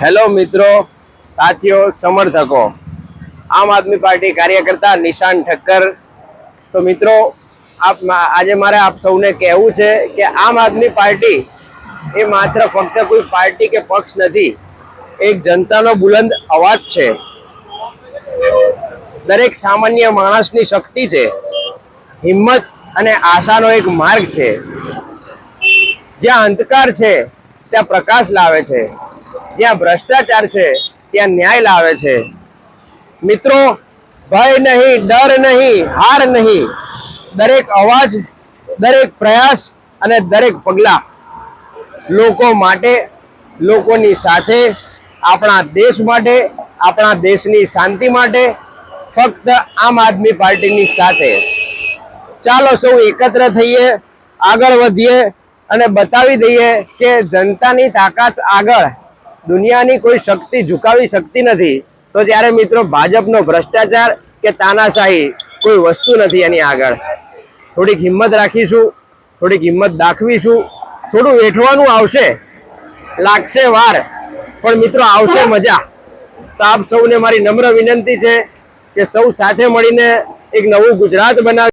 Hello મિત્રો, સાથીઓ, સમર્થકો. આમ આદમી પાર્ટી કાર્યકર્તા નિશાન ઠક્કર. તો મિત્રો, આપ આજે મારે આપ સૌને કહેવું છે કે આમ આદમી પાર્ટી એ માત્ર ફક્ત કોઈ પાર્ટી કે પક્ષ નથી, એક જનતાનો બુલંદ અવાજ છે. દરેક સામાન્ય માણસની શક્તિ છે, હિંમત અને આશાનો એક માર્ગ છે. જ્યાં અંધકાર છે, ત્યાં પ્રકાશ લાવે છે. જ્યાં ભ્રષ્ટાચાર છે, ત્યાં ન્યાય લાવે છે. મિત્રો, ભય નહીં, ડર નહીં, હાર નહીં. દરેક અવાજ, દરેક પ્રયાસ અને દરેક પગલા લોકો માટે, લોકોની સાથે, આપણા દેશ માટે, આપણા દેશની શાંતિ માટે, ફક્ત આમ આદમી પાર્ટીની સાથે. ચાલો સૌ એકત્ર થઈએ, આગળ વધીએ અને બતાવી દઈએ કે જનતાની તાકાત આગળ. દુનિયાની કોઈ શક્તિ ઝુકાવી શકતી નથી, તો ત્યારે મિત્રો ભાજપનો ભ્રષ્ટાચાર કે તાનાશાહી કોઈ વસ્તુ નથી એની આગળ. થોડીક હિંમત રાખીશું, થોડીક હિંમત દાખવીશું, થોડું વેઠવાનું આવશે, લાગશે વાર, પણ મિત્રો આવશે મજા. તો આપ સૌને મારી નમ્ર વિનંતી છે કે સૌ સાથે મળીને એક નવું ગુજરાત બનાવીએ.